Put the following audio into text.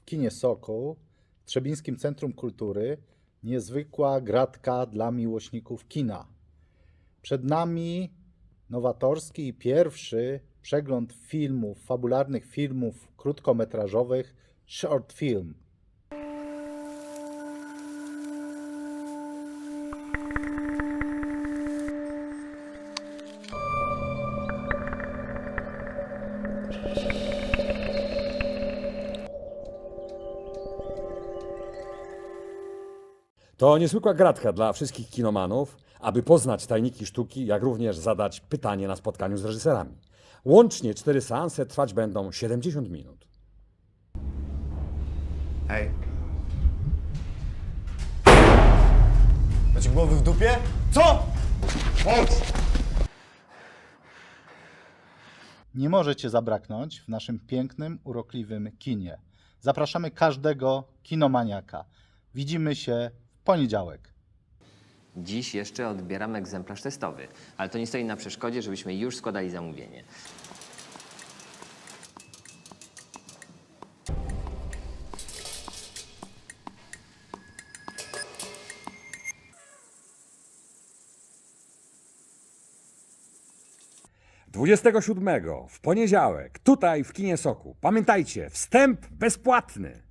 w kinie Sokół, w Trzebińskim Centrum Kultury, niezwykła gratka dla miłośników kina. Przed nami nowatorski i pierwszy przegląd filmów, fabularnych filmów krótkometrażowych Short Film. To niezwykła gratka dla wszystkich kinomanów, aby poznać tajniki sztuki, jak również zadać pytanie na spotkaniu z reżyserami. Łącznie cztery seanse trwać będą 70 minut. Hej. Macie głowy w dupie? Co? Chodź! Nie możecie zabraknąć w naszym pięknym, urokliwym kinie. Zapraszamy każdego kinomaniaka. Widzimy się poniedziałek. Dziś jeszcze odbieramy egzemplarz testowy, ale to nie stoi na przeszkodzie, żebyśmy już składali zamówienie. Dwudziestego 27 w poniedziałek, tutaj w kinie Soku. Pamiętajcie, wstęp bezpłatny.